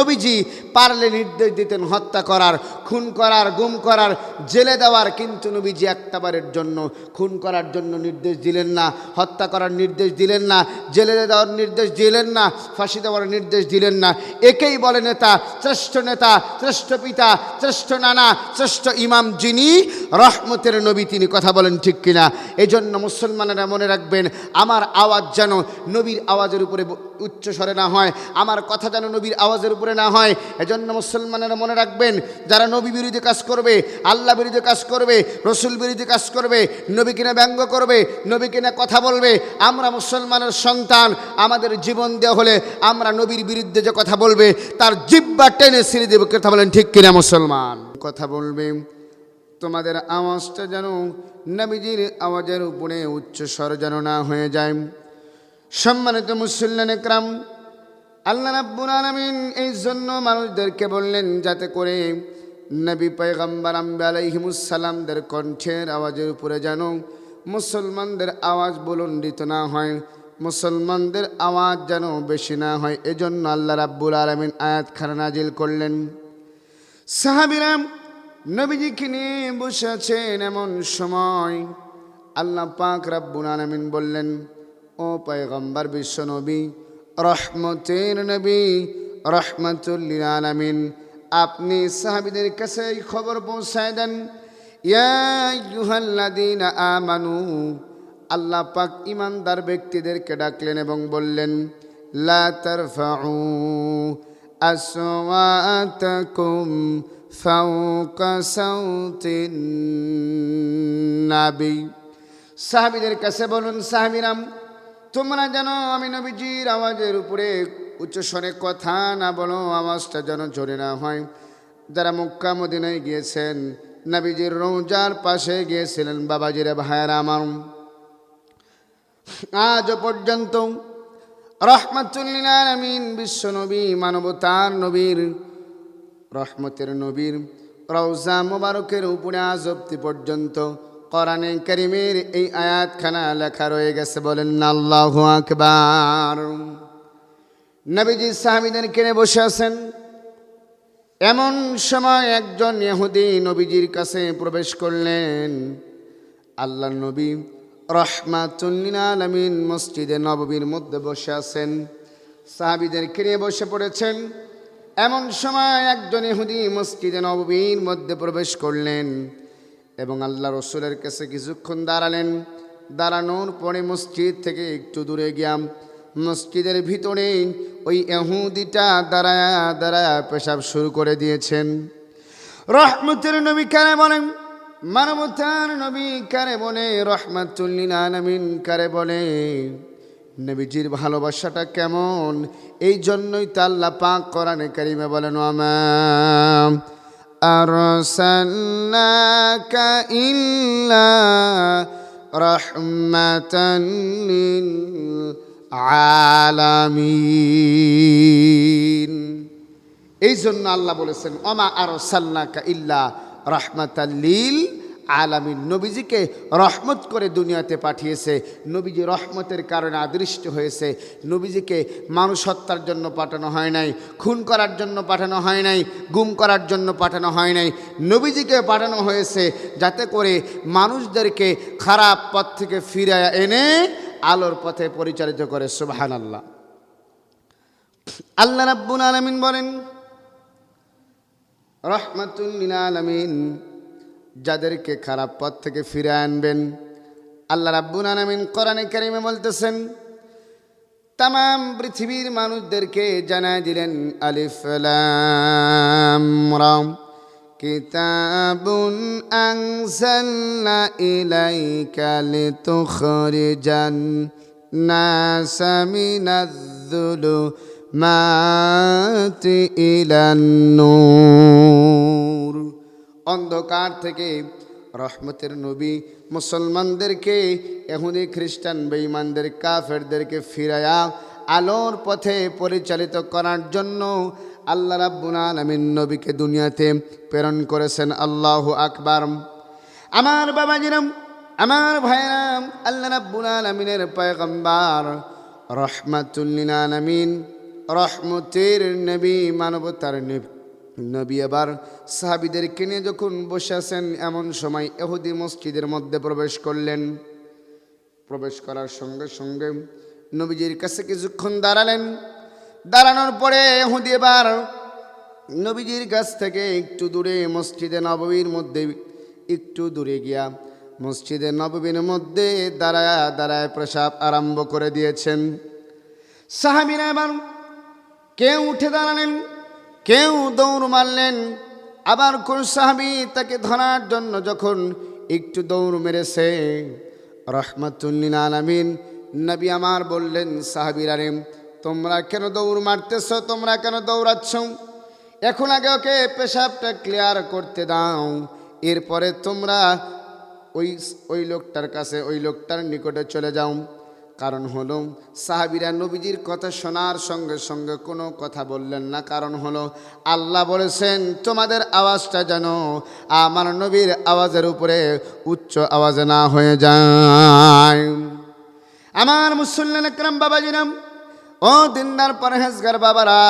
নবীজি পারলে নির্দেশ দিতেন হত্যা করার, খুন করার, গুম করার, জেলে দেওয়ার, কিন্তু নবীজি একটাবারের জন্য খুন করার জন্য নির্দেশ দিলেন না, হত্যা করার নির্দেশ দিলেন না, জেলে দেওয়ার নির্দেশ দিলেন না, ফাঁসি দেওয়ার নির্দেশ দিলেন না। একেই বলে নেতা, শ্রেষ্ঠ নেতা, শ্রেষ্ঠ পিতা, শ্রেষ্ঠ নানা, শ্রেষ্ঠ ইমাম যিনি, রহমতের নবী তিনি কথা বলেন ঠিক কিনা। এই জন্য মুসলমানেরা মনে রাখবেন, আমার আওয়াজ যেন নবীর আওয়াজের উপরে উচ্চ স্বরে না হয়, আমার কথা যেন নবীর আওয়াজের উপরে না হয়। এজন্য মুসলমানেরা মনে রাখবেন, যারা নবী বিরোধী কাজ করবে, আল্লাহ বিরোধী কাজ করবে, রসুল বিরোধী কাজ করবে, নবী কিনা ব্যঙ্গ করবে, নবী কিনা কথা বলবে, আমরা মুসলমানের সন্তান, আমাদের জীবন দেওয়া হলে আমরা নবীর বিরুদ্ধে যে কথা বলবে, তার জিব্বা টেনে সিঁড়ি দেবে কথা বলেন, ঠিক কিনা মুসলমান? কথা বলবে, তোমাদের আওয়াজটা যেন নবীজির আওয়াজের উপরে উচ্চ স্বর যেন না হয়ে যায়। সম্মানিত মুসল্লান একরাম আল্লাহ রাব্বুল আলামিন এই জন্য মানুষদেরকে বললেন, যাতে করে নবী পয়গম্বর আম্বে আলাইহিমুসালামদের কণ্ঠের আওয়াজের উপরে যেন মুসলমানদের আওয়াজ বুলন্ডিত না হয়, মুসলমানদের আওয়াজ যেন বেশি না হয়। এজন্য আল্লাহ রাব্বুল আলামিন আয়াত খানা নাজিল করলেন। সাহাবিরাম নবীজিকে নিয়ে বসে আছেন এমন সময় আল্লাহ পাক রাব্বুল আলামিন বললেন, ও পয়গম্বর, বিশ্ব নবী রহমতের নবী রহমতুল্লিল আলামিন আপনি সাহাবিদের কাছে এই খবর পৌঁছায় দেন, ইয়া ইউহাল্লাদিন আমানু। আল্লাহ পাক ইমানদার ব্যক্তিদেরকে ডাকলেন এবং বললেন, লা তারফাউ আসওয়াতাকুম ফাওকা সাউতিন নাবী। সাহাবিদের কাছে বলুন, সাহাবিরাম তোমরা যেন আমি নবীজির আওয়াজের উপরে উচ্চস্বরে কথা না বলো, আওয়াজটা যেন জোরে না হয়। যারা মক্কা, মদিনায় গিয়েছেন, নবীজির রৌজার পাশে গিয়েছিলেন, বাবাজিরে ভাইয়েরা আমার। আজ পর্যন্ত রহমতুল্লিল আমিন বিশ্ব নবী, মানবতার নবীর, রহমতের নবীর রওজা মোবারকের উপরে আজ অব্দি পর্যন্ত কোরআনে করিমের এই আয়াতখানা লেখা রয়ে গেছে বলেন, আল্লাহ আকবার। নবীজি সাহাবিদের কিনে বসে আছেন। এমন সময় একজন ইহুদি নবীজির কাছে প্রবেশ করলেন। আল্লাহ নবী রহমাতুল্লিল আলমিন মসজিদে নববীর মধ্যে বসে আছেন। সাহাবিদের কিনে বসে পড়েছেন। এমন সময় একজন ইহুদি মসজিদে নববীর মধ্যে প্রবেশ করলেন। এবং আল্লাহ রসুলের কাছে কিছুক্ষণ দাঁড়ালেন। দাঁড়ানোর পরে মসজিদ থেকে একটু দূরে গিয়াম। মসজিদের ভিতরে ওই এহুদিটা দাঁড়ায়া দাঁড়ায়া পেশাব শুরু করে দিয়েছেন। রহমতের নবী কারে বলেন? মানবতার নবী কারে বলে? রহমাতুল্লিল কারে বলে? নবীজির ভালোবাসাটা কেমন? এই জন্যই তো আল্লাহ পাক কোরআনে কারিমে বলেন আমাম আরসালনাকা ইল্লা رحمة للعالمين. এই জন্য আল্লাহ বলেছেন অমা আর সাল্লাকা ইল্লা রহমাতাল্লিল আলামিন নবীজিকে রহমত করে দুনিয়াতে পাঠিয়েছে। নবীজি রহমতের কারণে আদৃষ্ট হয়েছে। নবীজিকে মানুষ হত্যার জন্য পাঠানো হয় নাই, খুন করার জন্য পাঠানো হয় নাই, গুম করার জন্য পাঠানো হয় নাই। নবীজিকে পাঠানো হয়েছে যাতে করে মানুষদেরকে খারাপ পথ থেকে ফিরে এনে আলোর পথে পরিচালিত করে। সুবাহান আল্লাহ আল্লাহ রাব্বুল আলামিন বলেন রহমাতুল্লিল আলামিন। যাদেরকে খারাপ পথ থেকে ফিরে আনবেন। আল্লাহ রাব্বুল আলামিন কোরআনে কারিমে বলতেছেন তাম পৃথিবীর মানুষদেরকে জানায় দিলেন আলিফ লাম রা কিতাবুন আনজালনা ইলাইকা লিতুখরিজান নাসা মিনাজ-যুলুমাতি ইলান নূর। অন্ধকার থেকে রহমতের নবী মুসলমানদেরকে, এহুদি খ্রিস্টান বেঈমানদের, কাফেরদেরকে ফিরায়া আলোর পথে পরিচালিত করার জন্য আল্লাহ রাব্বুল আলামিন নবীকে দুনিয়াতে প্রেরণ করেছেন। আল্লাহ আকবার। আমার বাবাজিরাম আমার ভাইরাম আল্লাহ রাব্বুল আলামিনের পয়গম্বর রহমাতুল্লিল আলামিন, রহমতের নবী, মানবতার নবী। নবী আবার সাহাবিদেরকে নিয়ে যখন বসে আছেন, এমন সময় এহুদি মসজিদের মধ্যে প্রবেশ করলেন। প্রবেশ করার সঙ্গে সঙ্গে নবীজির কাছে কিছুক্ষণ দাঁড়ালেন। দাঁড়ানোর পরে এহুদি এবার নবীজির কাছ থেকে একটু দূরে মসজিদে নববীর মধ্যে, একটু দূরে গিয়া মসজিদে নববীর মধ্যে দাঁড়ায় দাঁড়ায় প্রসাব আরম্ভ করে দিয়েছেন। সাহাবিরা এবার কেউ উঠে দাঁড়ালেন। কেউ দৌড় মারলেন। আবার কোন সাহাবি তাকে ধরার জন্য যখন একটু দৌড় মেরেছে রহমাতুল্লিন আলামিন নবী আমার বললেন, সাহাবিরা রে, তোমরা কেন দৌড় মারতেছ? তোমরা কেন দৌড়াচ্ছ? এখন আগে ওকে পেশাবটা ক্লিয়ার করতে দাও। এরপরে তোমরা ওই ওই লোকটার কাছে, ওই লোকটার নিকটে চলে যাও। কারণ হলো, সাহাবিরা নবীজির কথা শোনার সঙ্গে সঙ্গে কোনো কথা বললেন না। কারণ হলো, আল্লাহ বলেছেন, তোমাদের আওয়াজটা যেন আমার নবীর আওয়াজের উপরে উচ্চ আওয়াজ না হয়ে যায়। আমার মুসল্লান একরাম বাবাজিরাম, ও দিনদার পরহেজগার বাবারা,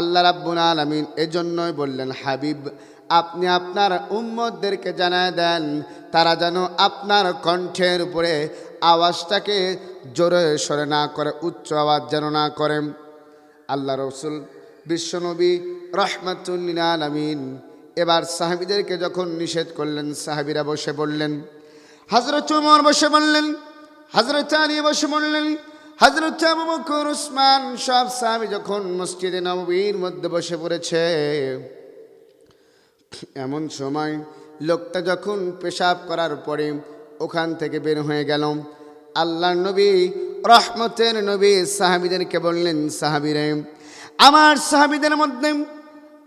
আল্লাহ রাব্বুল আলামিন এজন্যই বললেন, হাবিব, আপনি আপনার উম্মতদেরকে জানায় দেন, তারা যেন আপনার কণ্ঠের উপরে আওয়াজটাকে জোরে সরে না করে, উচ্চ আওয়াজ যেন না করেন আল্লাহ রসুল, বিশ্বনবী রহমাতুল্লিন আলমিন, এবার সাহাবিদেরকে যখন নিষেধ করলেন, সাহাবিরা বসে বললেন হজরত উমর বসে বললেন হজরত আলী বসে বললেন হজরত আবু বকর, উসমান সব সাহাবি যখন মসজিদে নববীর মধ্যে বসে পড়েছে, এমন সময় লোকটা যখন পেশাব করার পরে ওখান থেকে বের হয়ে গেল। আল্লাহর নবী, রহমতের নবী সাহাবিদেরকে বললেন, সাহাবিরে, আমার সাহাবিদের মধ্যে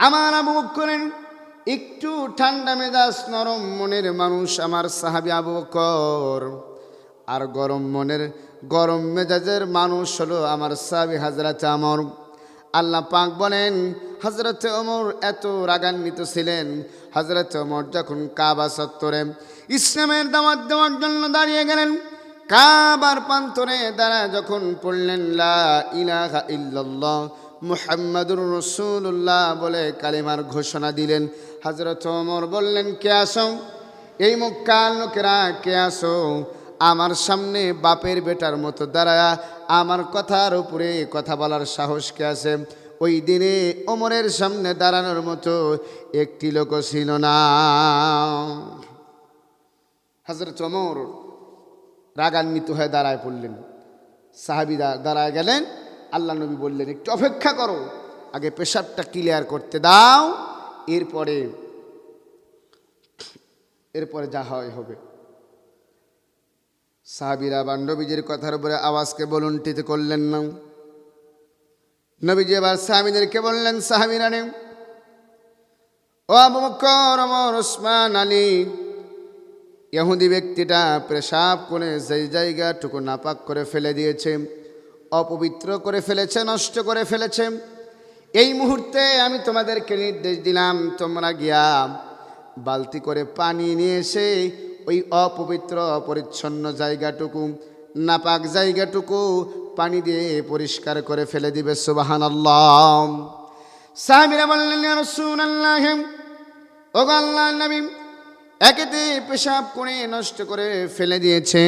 আমার আবু বকরের একটু ঠান্ডা মেজাজ নরম মনের মানুষ আমার সাহাবি আবু বকর আর গরম মনের, গরম মেজাজের মানুষ হলো আমার সাহাবি হাজরাত আমর। আল্লাহ পাক বলেন হজরত ওমর এত রাগান্বিত ছিলেন। হজরত ওমর যখন কাবা সত্তরে ইসলামের দাওয়াত দেওয়ার জন্য দাঁড়িয়ে গেলেন। কাবার প্রান্তরে দাঁড়া যখন পড়লেন, লা মুহাম্মাদুর রসুল্লাহ বলে কালিমার ঘোষণা দিলেন। হজরত ওমর বললেন, কে আসো এই মুক্কাল লোকেরা, কে আসো আমার সামনে বাপের বেটার মতো দাঁড়ায়া, আমার কথার উপরে কথা বলার সাহস কে আছে? ওই দিনে ওমরের সামনে দাঁড়ানোর মতো একটি লোক ছিল না। হাজরত ওমর রাগান্বিত হয়ে দাঁড়ায় পড়লেন। সাহাবিদা দাঁড়ায় গেলেন। আল্লাহ নবী বললেন, একটু অপেক্ষা করো, আগে পেশাবটা ক্লিয়ার করতে দাও, এরপরে এরপরে যা হয় হবে। সাহাবিরা বা নবীজির কথার উপরে আওয়াজকে বলুন্টিত করলেন না। নবীজি এবার সাহাবিদেরকে বললেন, সাহাবিরা নে ও বকর ওসমান, আলী ইহুদি ব্যক্তিটা পেশাব করে সেই জায়গাটুকু নাপাক করে ফেলে দিয়েছে, অপবিত্র করে ফেলেছে, নষ্ট করে ফেলেছে। এই মুহূর্তে আমি তোমাদেরকে নির্দেশ দিলাম, তোমরা গিয়া বালতি করে পানি নিয়ে এসে ওই অপবিত্র, অপরিচ্ছন্ন জায়গাটুকু, নাপাক জায়গাটুকু পানি দিয়ে পরিষ্কার করে ফেলে দিবে সুবাহান আল্লাহ সাহাবিরা একেতে পেশাব করে নষ্ট করে ফেলে দিয়েছে।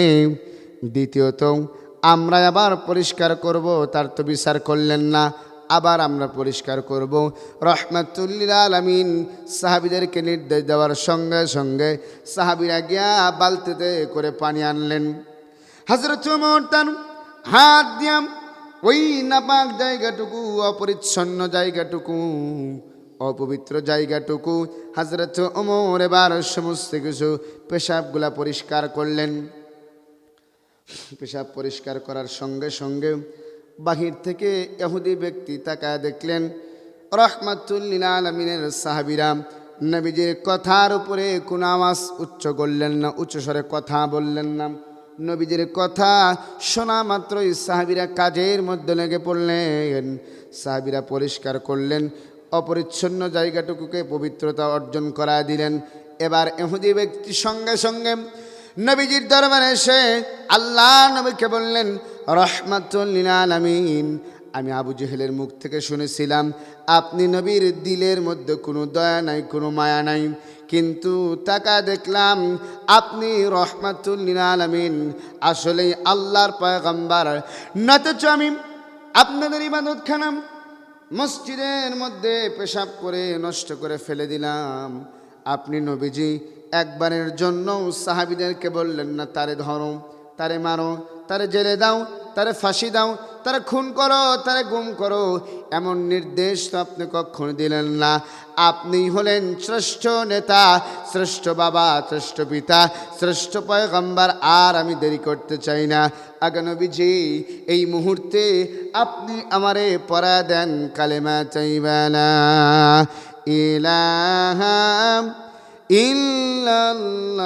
দ্বিতীয়ত, আমরা আবার পরিষ্কার করব, তার তো বিচার করলেন না। আবার আমরা পরিষ্কার করব। রহমাতুল্লিল আলমিন সাহাবিদেরকে নির্দেশ দেওয়ার সঙ্গে সঙ্গে সাহাবিরা গিয়া বালতিতে করে পানি আনলেন। হজরত হাত দিয়াম ওই নাপাক জায়গাটুকু, অপরিচ্ছন্ন জায়গাটুকু অপবিত্র জায়গাটুকু হজরত ওমর এবার সমস্ত কিছু পেশাবগুলা পরিষ্কার করলেন। পেশাব পরিষ্কার করার সঙ্গে সঙ্গে বাহির থেকে এহুদি ব্যক্তি তাকায় দেখলেন রহমাতুল্লিল আলমিনের সাহাবিরাম নবীজির কথার উপরে কোনো আওয়াজ উচ্চ করলেন না উচ্চস্বরে কথা বললেন না। নবীজির কথা শোনা মাত্রই সাহাবিরা কাজের মধ্যে লেগে পড়লেন। সাহাবিরা পরিষ্কার করলেন অপরিচ্ছন্ন জায়গাটুকুকে পবিত্রতা অর্জন করা দিলেন। এবার এহুদি ব্যক্তি সঙ্গে সঙ্গে নবীজির দরবারে এসে আল্লাহ নবীকে বললেন রহমাতুল্লিল আমি আবু জেহেলের মুখ থেকে শুনেছিলাম, আপনি নবীর দিলের মধ্যে কোনো দয়া নাই, কোনো মায়া নাই। কিন্তু তাকা দেখলাম, আপনি রহমাতুল্লিল আলমিন আসলেই আল্লাহর পয়গম্বার। নতচ আমি আপনাদের ইবাদত খানাম মসজিদের মধ্যে পেশাব করে নষ্ট করে ফেলে দিলাম। আপনি নবীজি, একবারের জন্য সাহাবিদেরকে বললেন না, তারে ধরো, তারে মারো, তারে জেলে দাও তারে ফাঁসি দাও, তারে খুন করো, তারে গুম করো। এমন নির্দেশ তো আপনি কখনো দিলেন না। আপনি হলেন শ্রেষ্ঠ নেতা, শ্রেষ্ঠ বাবা, শ্রেষ্ঠ পিতা, শ্রেষ্ঠ পয়গম্বার, আর আমি দেরি করতে চাই না। আগে নবীজি, এই মুহূর্তে আপনি আমারে পড়া দেন কালেমা চাইবানা ইলাহা ইল্লাল্লাহু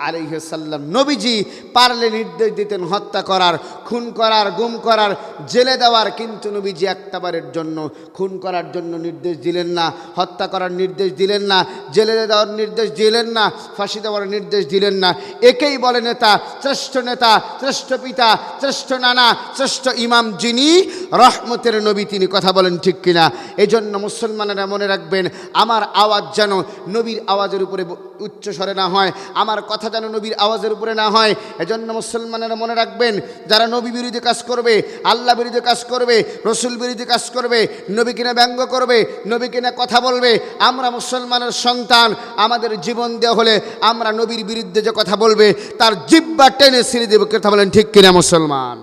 সাল্লাম নবীজি পারলে নির্দেশ দিতেন হত্যা করার, খুন করার, গুম করার, জেলে দেওয়ার, কিন্তু নবীজি একটাবারের জন্য খুন করার জন্য নির্দেশ দিলেন না, হত্যা করার নির্দেশ দিলেন না, জেলে দেওয়ার নির্দেশ দিলেন না, ফাঁসি দেওয়ার নির্দেশ দিলেন না। একেই বলে নেতা, শ্রেষ্ঠ নেতা, শ্রেষ্ঠ পিতা, শ্রেষ্ঠ নানা, শ্রেষ্ঠ ইমাম যিনি, রহমতের নবী তিনি কথা বলেন ঠিক কিনা। এই জন্য মুসলমানেরা মনে রাখবেন, আমার আওয়াজ যেন নবীর আওয়াজের উপরে উচ্চ স্বরে না হয়, আমার কথা যেন নবীর আওয়াজের উপরে না হয়। এজন্য মুসলমানেরা মনে রাখবেন, যারা নবী বিরোধী কাজ করবে, আল্লাহ বিরোধী কাজ করবে, রসুল বিরোধী কাজ করবে, নবী কিনা ব্যঙ্গ করবে, নবী কিনা কথা বলবে, আমরা মুসলমানের সন্তান, আমাদের জীবন দেওয়া হলে আমরা নবীর বিরুদ্ধে যে কথা বলবে, তার জিব্বা টেনে সিঁড়ি কথা বলেন ঠিক কিনা মুসলমান?